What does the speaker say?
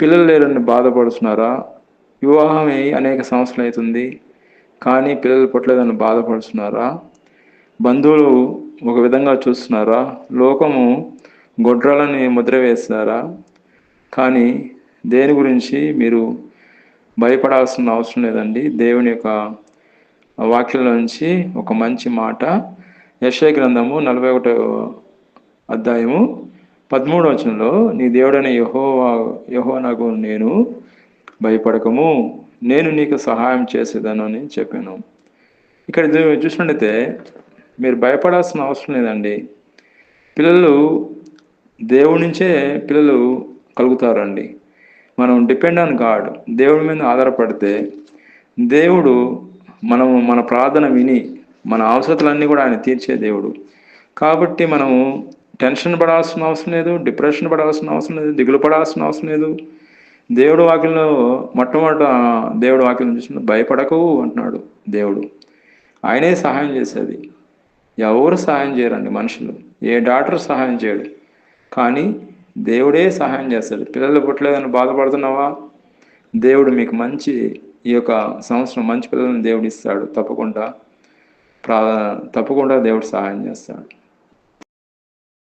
పిల్లలు లేరని బాధపడుతున్నారా? వివాహం అనేక సంవత్సరాలు అవుతుంది కానీ పిల్లలు పుట్టలేదని బాధపడుతున్నారా? బంధువులు ఒక విధంగా చూస్తున్నారా? లోకము గొడ్రాలని ముద్ర వేస్తున్నారా కానీ దేని గురించి మీరు భయపడాల్సిన అవసరం లేదండి. దేవుని యొక్క వాక్యంలో నుంచి ఒక మంచి మాట యశయ గ్రంథము నలభై ఒకటో అధ్యాయము పదమూడు వచనంలో నీ దేవుడైన యహోవా యహోనగు నేను భయపడకము. నేను నీకు సహాయం చేసేదాను అని చెప్పాను. ఇక్కడ చూసినట్టయితే మీరు భయపడాల్సిన అవసరం లేదండి. పిల్లలు దేవుడి నుంచే పిల్లలు కలుగుతారండి. మనం డిపెండ్ ఆన్ గాడ్ దేవుడి మీద ఆధారపడితే దేవుడు మనము మన ప్రార్థన విని మన అవసరతలన్నీ కూడా ఆయన తీర్చే దేవుడు. కాబట్టి మనము టెన్షన్ పడాల్సిన అవసరం లేదు డిప్రెషన్ పడాల్సిన అవసరం లేదు దిగులు పడాల్సిన అవసరం లేదు. దేవుడు వాక్యంలో మొట్టమొదట దేవుడు వాక్యం చూసిన భయపడకు అంటున్నాడు దేవుడు. ఆయనే సహాయం చేసేది. ఎవరు సహాయం చేయరండి మనుషులు. ఏ డాక్టర్ సహాయం చేయడు. కానీ దేవుడే సహాయం చేస్తాడు. పిల్లలు పుట్టలేదని బాధపడుతున్నావా? దేవుడు మీకు మంచి ఈ యొక్క సంవత్సరం మంచి పిల్లలను దేవుడు ఇస్తాడు. తప్పకుండా ప్రా తప్పకుండా దేవుడు సహాయం చేస్తాడు.